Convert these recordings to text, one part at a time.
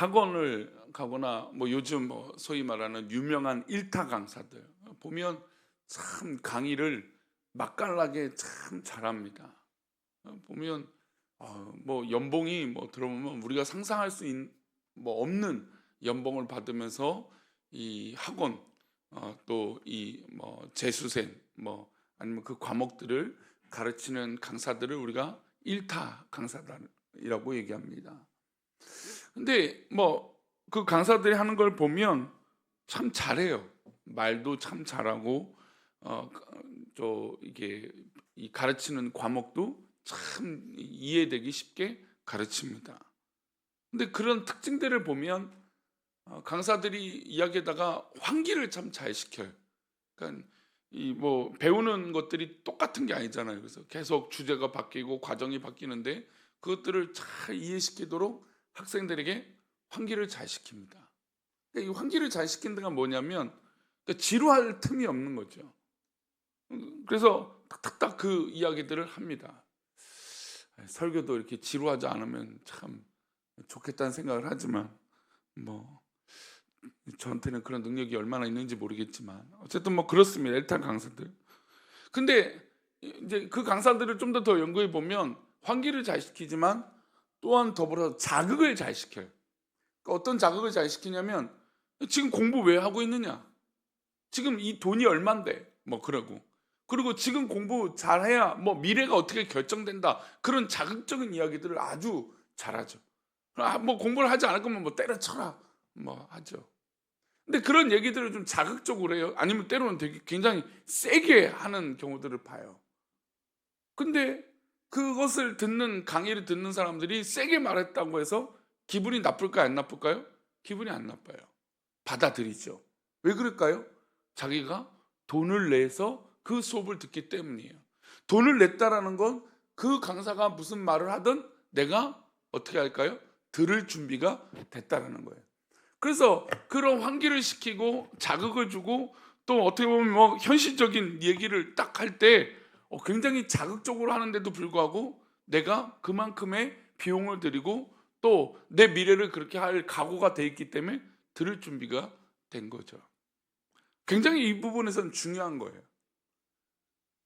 학원을 가거나 뭐 요즘 뭐 소위 말하는 유명한 일타 강사들 보면 참 강의를 맛깔나게 참 잘합니다. 어, 보면 어, 뭐 연봉이 뭐 들어보면 우리가 상상할 수 있는 뭐 없는 연봉을 받으면서 이 학원 어, 또 이 뭐 재수생 뭐 아니면 그 과목들을 가르치는 강사들을 우리가 일타 강사들이라고 얘기합니다. 근데 뭐 그 강사들이 하는 걸 보면 참 잘해요. 말도 참 잘하고 어저 이게 이 가르치는 과목도 참 이해되기 쉽게 가르칩니다. 근데 그런 특징들을 보면 어, 강사들이 이야기에다가 환기를 참 잘 시켜요. 그러니까 이 뭐 배우는 것들이 똑같은 게 아니잖아요. 그래서 계속 주제가 바뀌고 과정이 바뀌는데 그것들을 잘 이해시키도록 학생들에게 환기를 잘 시킵니다. 그러니까 이 환기를 잘 시킨다가 뭐냐면 그러니까 지루할 틈이 없는 거죠. 음, 그래서 탁탁탁 그 이야기들을 합니다. 설교도 이렇게 지루하지 않으면 참 좋겠다는 생각을 하지만 뭐 저한테는 그런 능력이 얼마나 있는지 모르겠지만 어쨌든 뭐 그렇습니다. 일단 강사들. 근데 이제 그 강사들을 좀 더 더 연구해 보면 환기를 잘 시키지만 또한 더불어 자극을 잘 시켜요. 그러니까 어떤 자극을 잘 시키냐면 지금 공부 왜 하고 있느냐? 지금 이 돈이 얼만데? 뭐 그러고 그리고 지금 공부 잘해야 뭐 미래가 어떻게 결정된다 그런 자극적인 이야기들을 아주 잘하죠. 아, 뭐 공부를 하지 않을 거면 뭐 때려쳐라 뭐 하죠. 근데 그런 얘기들을 좀 자극적으로 해요. 아니면 때로는 되게 굉장히 세게 하는 경우들을 봐요. 근데 그것을 듣는 강의를 듣는 사람들이 세게 말했다고 해서 기분이 나쁠까요? 안 나쁠까요? 기분이 안 나빠요. 받아들이죠. 왜 그럴까요? 자기가 돈을 내서 그 수업을 듣기 때문이에요. 돈을 냈다라는 건 그 강사가 무슨 말을 하든 내가 어떻게 할까요? 들을 준비가 됐다라는 거예요. 그래서 그런 환기를 시키고 자극을 주고 또 어떻게 보면 뭐 현실적인 얘기를 딱 할때 어, 굉장히 자극적으로 하는데도 불구하고 내가 그만큼의 비용을 들이고 또 내 미래를 그렇게 할 각오가 돼 있기 때문에 들을 준비가 된 거죠. 굉장히 이 부분에서는 중요한 거예요.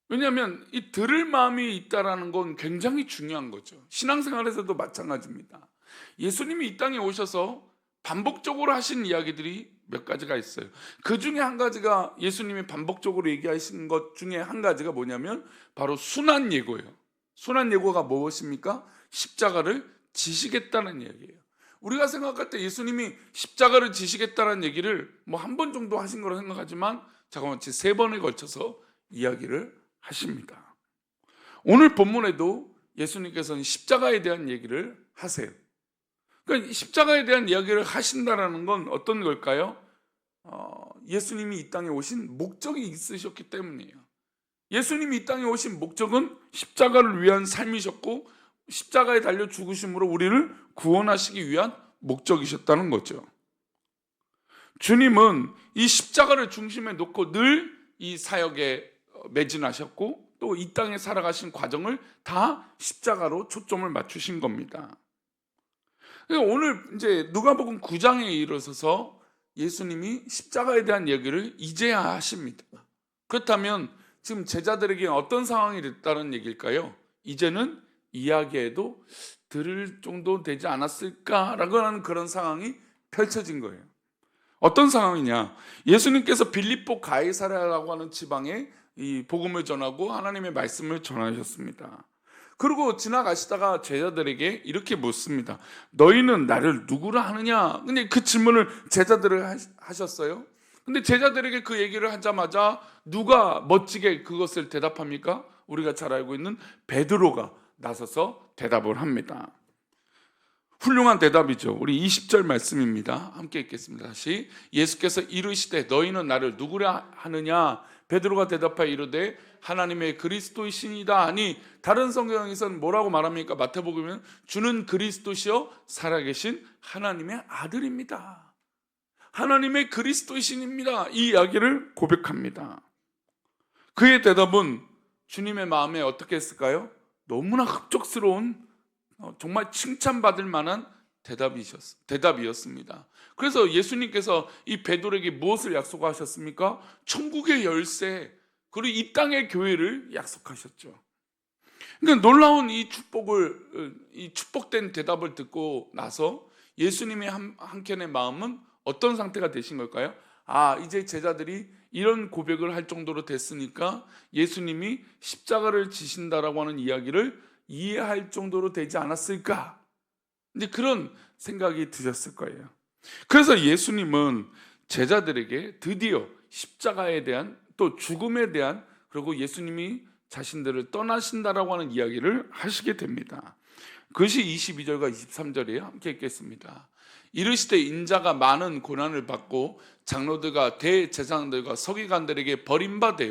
왜냐하면 이 들을 마음이 있다라는 건 굉장히 중요한 거죠. 신앙생활에서도 마찬가지입니다. 예수님이 이 땅에 오셔서 반복적으로 하신 이야기들이 몇 가지가 있어요. 그 중에 한 가지가 예수님이 반복적으로 얘기하신 것 중에 한 가지가 뭐냐면 바로 순환 예고예요. 순환 예고가 무엇입니까? 십자가를 지시겠다는 얘기예요. 우리가 생각할 때 예수님이 십자가를 지시겠다는 얘기를 뭐 한 번 정도 하신 거로 생각하지만 잠깐만 세 번에 걸쳐서 이야기를 하십니다. 오늘 본문에도 예수님께서는 십자가에 대한 얘기를 하세요. 그러니까 십자가에 대한 이야기를 하신다라는 건 어떤 걸까요? 어, 예수님이 이 땅에 오신 목적이 있으셨기 때문이에요. 예수님이 이 땅에 오신 목적은 십자가를 위한 삶이셨고 십자가에 달려 죽으심으로 우리를 구원하시기 위한 목적이셨다는 거죠. 주님은 이 십자가를 중심에 놓고 늘 이 사역에 매진하셨고 또 이 땅에 살아가신 과정을 다 십자가로 초점을 맞추신 겁니다. 오늘 이제 누가복음 9장에 이르러서 예수님이 십자가에 대한 얘기를 이제야 하십니다. 그렇다면 지금 제자들에게 어떤 상황이 됐다는 얘기일까요? 이제는 이야기해도 들을 정도 되지 않았을까라고 하는 그런 상황이 펼쳐진 거예요. 어떤 상황이냐? 예수님께서 빌립보 가이사라라고 하는 지방에 이 복음을 전하고 하나님의 말씀을 전하셨습니다. 그리고 지나가시다가 제자들에게 이렇게 묻습니다. 너희는 나를 누구라 하느냐? 근데 그 질문을 제자들을 하셨어요. 근데 제자들에게 그 얘기를 하자마자 누가 멋지게 그것을 대답합니까? 우리가 잘 알고 있는 베드로가 나서서 대답을 합니다. 훌륭한 대답이죠. 우리 20절 말씀입니다. 함께 읽겠습니다. 다시 예수께서 이르시되 너희는 나를 누구라 하느냐? 베드로가 대답하여 이르되 하나님의 그리스도이신이다 하니 다른 성경에서는 뭐라고 말합니까? 마태복음은 주는 그리스도시요 살아계신 하나님의 아들입니다. 하나님의 그리스도이신입니다. 이 이야기를 고백합니다. 그의 대답은 주님의 마음에 어떻게 했을까요? 너무나 흡족스러운 어, 정말 칭찬받을 만한 대답이셨, 대답이었습니다. 그래서 예수님께서 이 베드로에게 무엇을 약속하셨습니까? 천국의 열쇠 그리고 이 땅의 교회를 약속하셨죠. 그러니까 놀라운 이 축복을 이 축복된 대답을 듣고 나서 예수님의 한, 한켠의 마음은 어떤 상태가 되신 걸까요? 아, 이제 제자들이 이런 고백을 할 정도로 됐으니까 예수님이 십자가를 지신다라고 하는 이야기를 이해할 정도로 되지 않았을까? 이제 그런 생각이 드셨을 거예요. 그래서 예수님은 제자들에게 드디어 십자가에 대한 또 죽음에 대한 그리고 예수님이 자신들을 떠나신다라고 하는 이야기를 하시게 됩니다. 그것이 22절과 23절이에요. 함께 읽겠습니다. 이르시되 인자가 많은 고난을 받고 장로들과 대제사장들과 서기관들에게 버림받아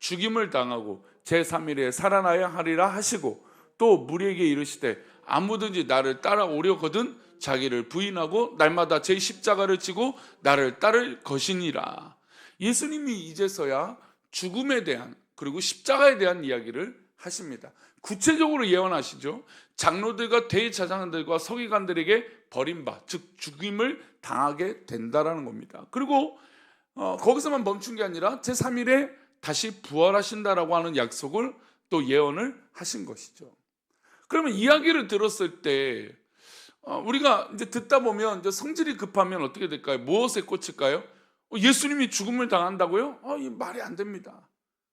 죽임을 당하고 제3일에 살아나야 하리라 하시고 또 무리에게 이르시되 아무든지 나를 따라오려거든 자기를 부인하고 날마다 제 십자가를 지고 나를 따를 것이니라. 예수님이 이제서야 죽음에 대한 그리고 십자가에 대한 이야기를 하십니다. 구체적으로 예언하시죠. 장로들과 대제사장들과 서기관들에게 버림바, 즉 죽임을 당하게 된다라는 겁니다. 그리고 어, 거기서만 멈춘 게 아니라 제 3일에 다시 부활하신다라고 하는 약속을 또 예언을 하신 것이죠. 그러면 이야기를 들었을 때 어, 우리가 이제 듣다 보면 이제 성질이 급하면 어떻게 될까요? 무엇에 꽂힐까요? 어, 예수님이 죽음을 당한다고요? 어, 이 말이 안 됩니다.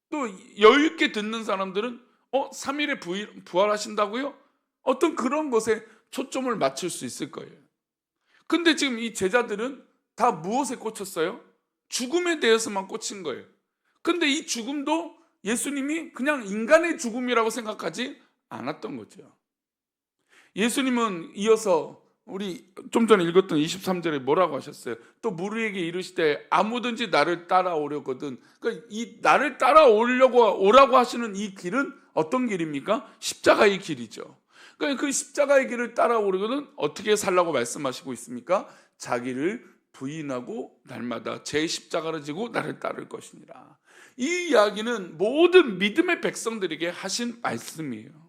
또 여유 있게 듣는 사람들은 어 3일에 부활하신다고요? 어떤 그런 것에 초점을 맞출 수 있을 거예요. 근데 지금 이 제자들은 다 무엇에 꽂혔어요? 죽음에 대해서만 꽂힌 거예요. 근데 이 죽음도 예수님이 그냥 인간의 죽음이라고 생각하지 않았던 거죠. 예수님은 이어서 우리 좀 전에 읽었던 23절에 뭐라고 하셨어요? 또 무리에게 이르시되 아무든지 나를 따라오려거든. 그러니까 이 나를 따라오려고 오라고 하시는 이 길은 어떤 길입니까? 십자가의 길이죠. 그러니까 그 십자가의 길을 따라오려거든 어떻게 살라고 말씀하시고 있습니까? 자기를 부인하고 날마다 제 십자가를 지고 나를 따를 것이니라. 이 이야기는 모든 믿음의 백성들에게 하신 말씀이에요.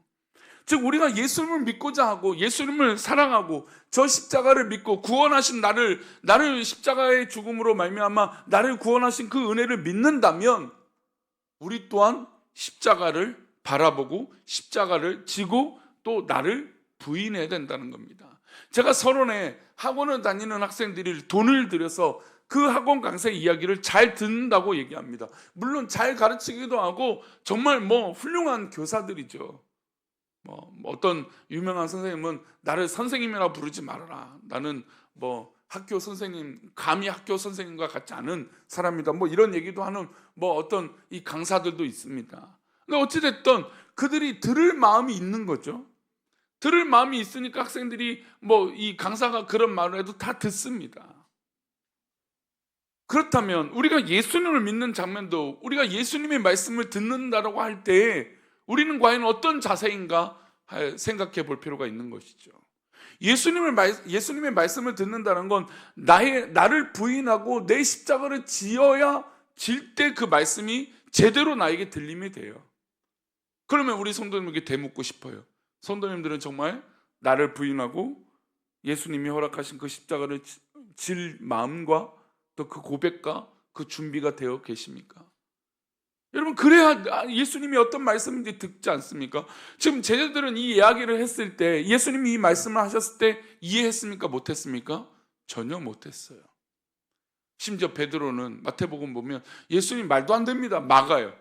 즉 우리가 예수님을 믿고자 하고 예수님을 사랑하고 저 십자가를 믿고 구원하신 나를 나를 십자가의 죽음으로 말미암아 나를 구원하신 그 은혜를 믿는다면 우리 또한 십자가를 바라보고 십자가를 지고 또 나를 부인해야 된다는 겁니다. 제가 서론에 학원을 다니는 학생들이 돈을 들여서 그 학원 강사 이야기를 잘 듣는다고 얘기합니다. 물론 잘 가르치기도 하고 정말 뭐 훌륭한 교사들이죠. 뭐, 뭐 어떤 유명한 선생님은 나를 선생님이라 부르지 말아라. 나는 뭐 학교 선생님, 감히 학교 선생님과 같지 않은 사람이다. 뭐 이런 얘기도 하는 뭐 어떤 이 강사들도 있습니다. 근데 어찌됐든 그들이 들을 마음이 있는 거죠. 들을 마음이 있으니까 학생들이 뭐 이 강사가 그런 말을 해도 다 듣습니다. 그렇다면 우리가 예수님을 믿는 장면도 우리가 예수님의 말씀을 듣는다라고 할 때 우리는 과연 어떤 자세인가 생각해 볼 필요가 있는 것이죠. 예수님을 예수님의 말씀을 듣는다는 건 나의 나를 부인하고 내 십자가를 지어야 질 때 그 말씀이 제대로 나에게 들림이 돼요. 그러면 우리 성도님에게 대묻고 싶어요. 성도님들은 정말 나를 부인하고 예수님이 허락하신 그 십자가를 질 마음과 또 그 고백과 그 준비가 되어 계십니까? 여러분 그래야 예수님이 어떤 말씀인지 듣지 않습니까? 지금 제자들은 이 이야기를 했을 때 예수님이 이 말씀을 하셨을 때 이해했습니까? 못했습니까? 전혀 못했어요. 심지어 베드로는 마태복음 보면 예수님 말도 안 됩니다. 막아요.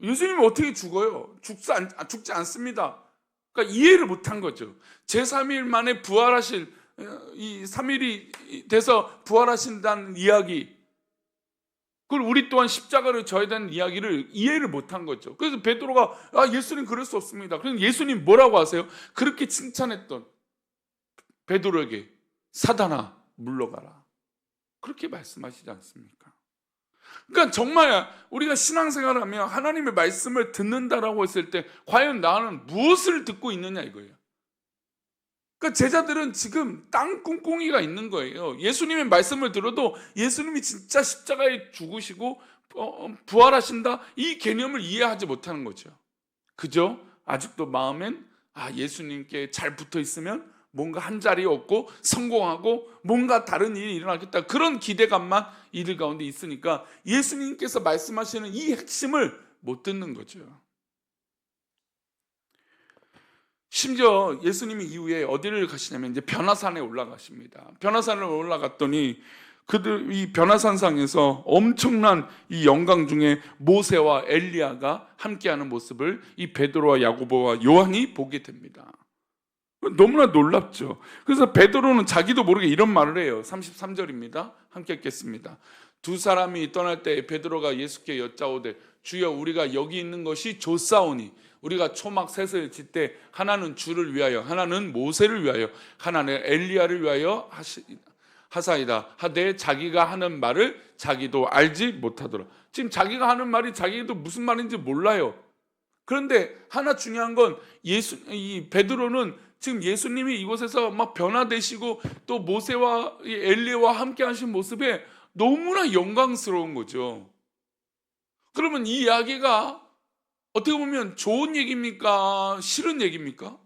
예수님이 어떻게 죽어요? 죽지, 않, 죽지 않습니다. 그러니까 이해를 못한 거죠. 제3일 만에 부활하실 이 3일이 돼서 부활하신다는 이야기 그걸 우리 또한 십자가를 져야 되는 이야기를 이해를 못한 거죠. 그래서 베드로가 아 예수님 그럴 수 없습니다. 그럼 예수님 뭐라고 하세요? 그렇게 칭찬했던 베드로에게 사단아 물러가라. 그렇게 말씀하시지 않습니까? 그러니까 정말 우리가 신앙생활을 하면 하나님의 말씀을 듣는다라고 했을 때 과연 나는 무엇을 듣고 있느냐 이거예요. 그러니까 제자들은 지금 땅 꿍꿍이가 있는 거예요. 예수님의 말씀을 들어도 예수님이 진짜 십자가에 죽으시고 어, 어, 부활하신다 이 개념을 이해하지 못하는 거죠. 그죠? 아직도 마음엔 아 예수님께 잘 붙어 있으면 뭔가 한 자리 없고 성공하고 뭔가 다른 일이 일어나겠다 그런 기대감만 이들 가운데 있으니까 예수님께서 말씀하시는 이 핵심을 못 듣는 거죠. 심지어 예수님이 이후에 어디를 가시냐면 이제 변화산에 올라가십니다. 변화산을 올라갔더니 그들 이 변화산상에서 엄청난 이 영광 중에 모세와 엘리야가 함께하는 모습을 이 베드로와 야고보와 요한이 보게 됩니다. 너무나 놀랍죠. 그래서 베드로는 자기도 모르게 이런 말을 해요. 33절입니다. 함께 읽겠습니다. 두 사람이 떠날 때 베드로가 예수께 여짜오되 주여 우리가 여기 있는 것이 좋사오니 우리가 초막 셋을 짓때 하나는 주를 위하여 하나는 모세를 위하여 하나는 엘리야를 위하여 하시, 하사이다 하되 자기가 하는 말을 자기도 알지 못하더라. 지금 자기가 하는 말이 자기도 무슨 말인지 몰라요. 그런데 하나 중요한 건 예수 이 베드로는 지금 예수님이 이곳에서 막 변화되시고 또 모세와 이 엘리야와 함께 하신 모습에 너무나 영광스러운 거죠. 그러면 이 이야기가 어떻게 보면 좋은 얘기입니까? 싫은 얘기입니까?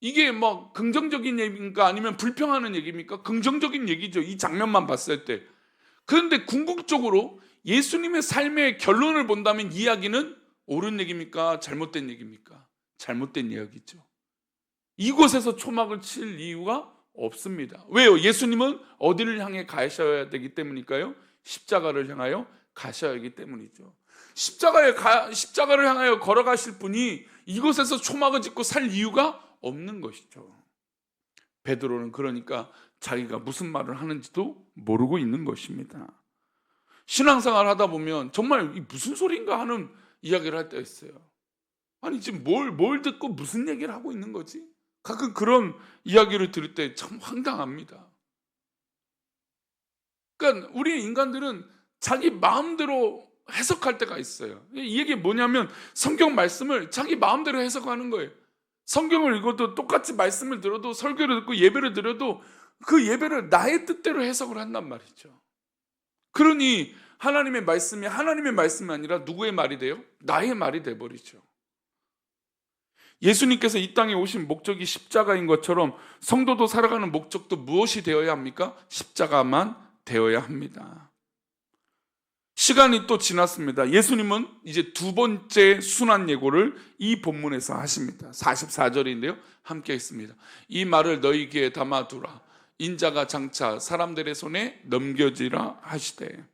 이게 뭐 긍정적인 얘기입니까? 아니면 불평하는 얘기입니까? 긍정적인 얘기죠. 이 장면만 봤을 때. 그런데 궁극적으로 예수님의 삶의 결론을 본다면 이 이야기는 옳은 얘기입니까? 잘못된 얘기입니까? 잘못된 이야기죠. 이곳에서 초막을 칠 이유가 없습니다. 왜요? 예수님은 어디를 향해 가셔야 되기 때문일까요? 십자가를 향하여 가셔야 하기 때문이죠. 십자가에 가, 십자가를 향하여 걸어가실 분이 이곳에서 초막을 짓고 살 이유가 없는 것이죠. 베드로는 그러니까 자기가 무슨 말을 하는지도 모르고 있는 것입니다. 신앙생활 하다 보면 정말 이 무슨 소리인가 하는 이야기를 할 때가 있어요. 아니 지금 뭘, 뭘 듣고 무슨 얘기를 하고 있는 거지? 가끔 그런 이야기를 들을 때 참 황당합니다. 그러니까 우리 인간들은 자기 마음대로 해석할 때가 있어요. 이 얘기 뭐냐면 성경 말씀을 자기 마음대로 해석하는 거예요. 성경을 읽어도 똑같이 말씀을 들어도 설교를 듣고 예배를 드려도 그 예배를 나의 뜻대로 해석을 한단 말이죠. 그러니 하나님의 말씀이 하나님의 말씀이 아니라 누구의 말이 돼요? 나의 말이 돼 버리죠. 예수님께서 이 땅에 오신 목적이 십자가인 것처럼 성도도 살아가는 목적도 무엇이 되어야 합니까? 십자가만 되어야 합니다. 시간이 또 지났습니다. 예수님은 이제 두 번째 순환 예고를 이 본문에서 하십니다. 44절인데요. 함께 있습니다. 이 말을 너희 귀에 담아두라. 인자가 장차 사람들의 손에 넘겨지라 하시되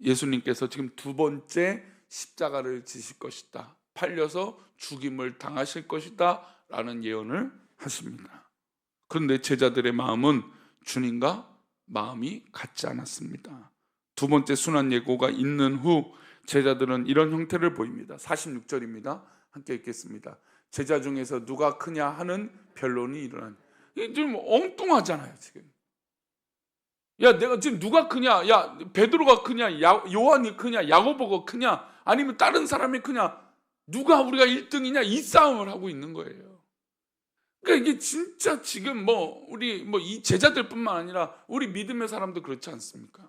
예수님께서 지금 두 번째 십자가를 지실 것이다. 팔려서 죽임을 당하실 것이다. 라는 예언을 하십니다. 그런데 제자들의 마음은 주님과 마음이 같지 않았습니다. 두 번째 순환 예고가 있는 후 제자들은 이런 형태를 보입니다. 46절입니다. 함께 읽겠습니다. 제자 중에서 누가 크냐 하는 변론이 일어난. 이게 좀 엉뚱하잖아요, 지금. 야, 내가 지금 누가 크냐? 야, 베드로가 크냐? 야, 요한이 크냐? 야고보가 크냐? 아니면 다른 사람이 크냐? 누가 우리가 1등이냐? 이 싸움을 하고 있는 거예요. 그러니까 이게 진짜 지금 뭐 우리 뭐 이 제자들뿐만 아니라 우리 믿음의 사람도 그렇지 않습니까?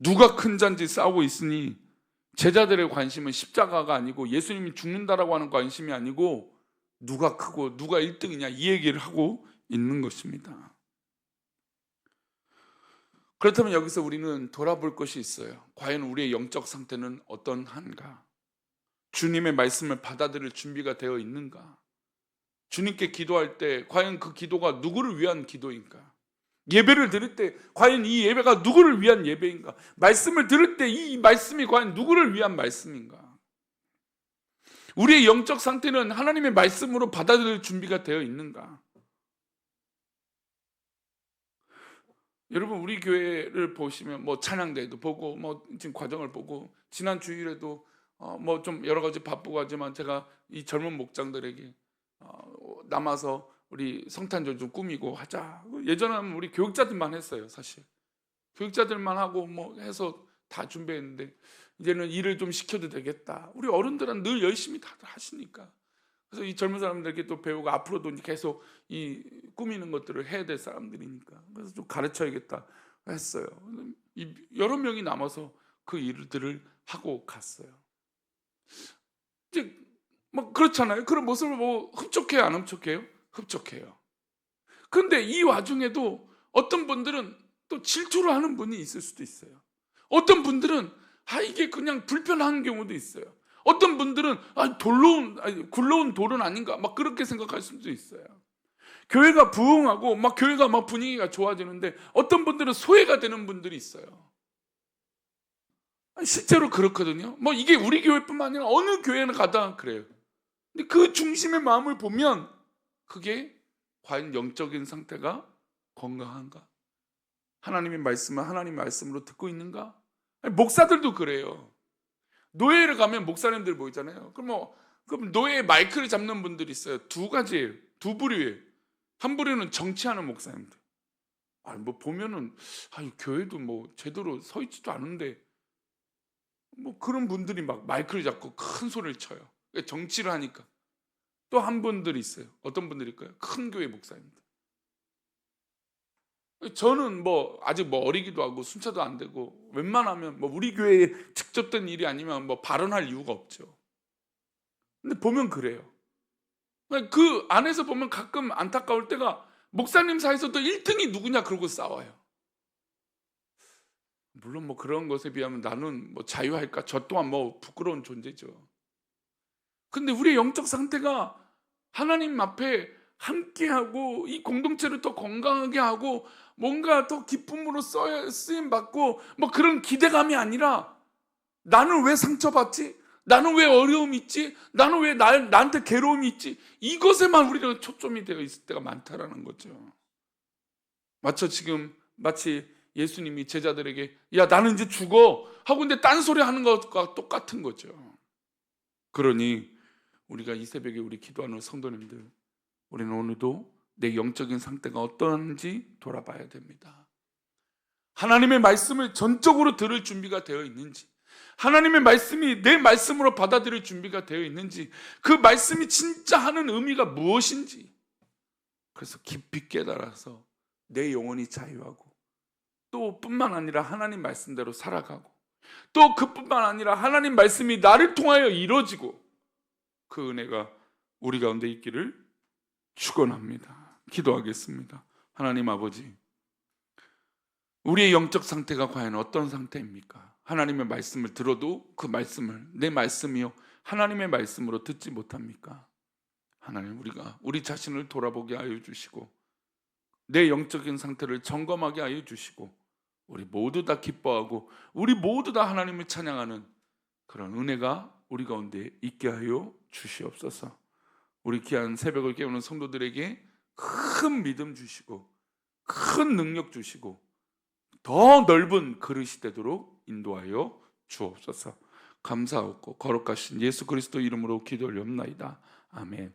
누가 큰 잔지 싸우고 있으니 제자들의 관심은 십자가가 아니고 예수님이 죽는다라고 하는 관심이 아니고 누가 크고 누가 1등이냐 이 얘기를 하고 있는 것입니다. 그렇다면 여기서 우리는 돌아볼 것이 있어요. 과연 우리의 영적 상태는 어떤한가? 주님의 말씀을 받아들일 준비가 되어 있는가? 주님께 기도할 때 과연 그 기도가 누구를 위한 기도인가? 예배를 드릴 때 과연 이 예배가 누구를 위한 예배인가? 말씀을 들을 때 이 말씀이 과연 누구를 위한 말씀인가? 우리의 영적 상태는 하나님의 말씀으로 받아들일 준비가 되어 있는가? 여러분 우리 교회를 보시면 뭐 찬양대도 보고 뭐 지금 과정을 보고 지난 주일에도 어 뭐 좀 여러 가지 바쁘고 하지만 제가 이 젊은 목장들에게 어 남아서 우리 성탄절 좀 꾸미고 하자. 예전에는 우리 교육자들만 했어요, 사실. 교육자들만 하고 뭐 해서 다 준비했는데 이제는 일을 좀 시켜도 되겠다. 우리 어른들은 늘 열심히 다들 하시니까. 그래서 이 젊은 사람들에게 또 배우고 앞으로도 계속 이 꾸미는 것들을 해야 될 사람들이니까. 그래서 좀 가르쳐야겠다 했어요. 여러 명이 남아서 그 일들을 하고 갔어요. 이제 뭐 그렇잖아요. 그런 모습을 뭐 흡족해요, 안 흡족해요? 흡족해요. 근데 이 와중에도 어떤 분들은 또 질투를 하는 분이 있을 수도 있어요. 어떤 분들은 아 이게 그냥 불편한 경우도 있어요. 어떤 분들은 아 돌로운 아니, 굴러온 돌은 아닌가 막 그렇게 생각할 수도 있어요. 교회가 부흥하고 막 교회가 막 분위기가 좋아지는데 어떤 분들은 소외가 되는 분들이 있어요. 실제로 그렇거든요. 뭐 이게 우리 교회뿐만 아니라 어느 교회는 가다 그래요. 근데 그 중심의 마음을 보면 그게 과연 영적인 상태가 건강한가? 하나님의 말씀을 하나님 말씀으로 듣고 있는가? 아니, 목사들도 그래요. 노예를 가면 목사님들 보이잖아요. 그럼 뭐 그럼 노예 마이크를 잡는 분들이 있어요. 두 가지예요. 두 부류예요. 한 부류는 정치하는 목사님들. 아니 뭐 보면은 아유 교회도 뭐 제대로 서 있지도 않은데 뭐 그런 분들이 막 마이크를 잡고 큰 소리를 쳐요. 정치를 하니까. 또 한 분들이 있어요. 어떤 분들일까요? 큰 교회 목사님들. 저는 뭐 아직 뭐 어리기도 하고 순차도 안 되고 웬만하면 뭐 우리 교회에 직접된 일이 아니면 뭐 발언할 이유가 없죠. 근데 보면 그래요. 그 안에서 보면 가끔 안타까울 때가 목사님 사이에서도 1등이 누구냐 그러고 싸워요. 물론 뭐 그런 것에 비하면 나는 뭐 자유할까 저 또한 뭐 부끄러운 존재죠. 근데 우리의 영적 상태가 하나님 앞에 함께하고 이 공동체를 더 건강하게 하고 뭔가 더 기쁨으로 써- 쓰임 받고 뭐 그런 기대감이 아니라 나는 왜 상처받지? 나는 왜 어려움이 있지? 나는 왜 나, 나한테 괴로움이 있지? 이것에만 우리가 초점이 되어 있을 때가 많다라는 거죠. 마치 지금 마치 예수님이 제자들에게 야 나는 이제 죽어 하고 근데 딴소리 하는 것과 똑같은 거죠. 그러니 우리가 이 새벽에 우리 기도하는 성도님들 우리는 오늘도 내 영적인 상태가 어떤지 돌아봐야 됩니다. 하나님의 말씀을 전적으로 들을 준비가 되어 있는지, 하나님의 말씀이 내 말씀으로 받아들일 준비가 되어 있는지, 그 말씀이 진짜 하는 의미가 무엇인지, 그래서 깊이 깨달아서 내 영혼이 자유하고, 또 뿐만 아니라 하나님 말씀대로 살아가고, 또 그뿐만 아니라 하나님 말씀이 나를 통하여 이루어지고, 그 은혜가 우리 가운데 있기를 축원합니다. 기도하겠습니다. 하나님 아버지, 우리의 영적 상태가 과연 어떤 상태입니까? 하나님의 말씀을 들어도 그 말씀을 내 말씀이요 하나님의 말씀으로 듣지 못합니까? 하나님 우리가 우리 자신을 돌아보게 하여 주시고 내 영적인 상태를 점검하게 하여 주시고 우리 모두 다 기뻐하고 우리 모두 다 하나님을 찬양하는 그런 은혜가 우리 가운데 있게 하여 주시옵소서. 우리 귀한 새벽을 깨우는 성도들에게 큰 믿음 주시고 큰 능력 주시고 더 넓은 그릇이 되도록 인도하여 주옵소서. 감사하고 거룩하신 예수 그리스도 이름으로 기도 올려옵나이다. 아멘.